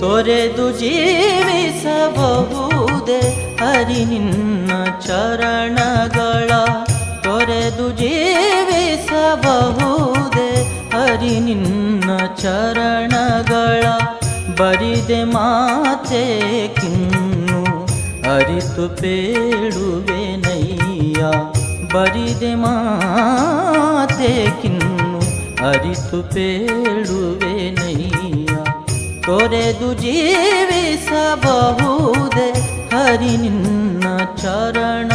ತೊರೆದು ಜೀವಿಸಬಹುದೇ? ಹರಿ ನಿನ್ನ ಚರಣಗಳ ತೊರೆದು ಜೀವಿಸಬಹುದೇ? ಹರಿ ನಿನ್ನ ಚರಣಗಳ ಬರಿದೆ ಮಾತೆ ಕಿನ್ನು, ಅರಿತು ಬೇಡುವೆನಯ್ಯ ಬರಿದೆ ಮಾತೆ ಕಿನ್ನು, ಅರಿತು ಬೇಡುವೆನಯ್ಯ ತೊರೆದು ಜೀವಿಸಬಹುದೇ ಹರಿ ನಿನ್ನ ಚರಣ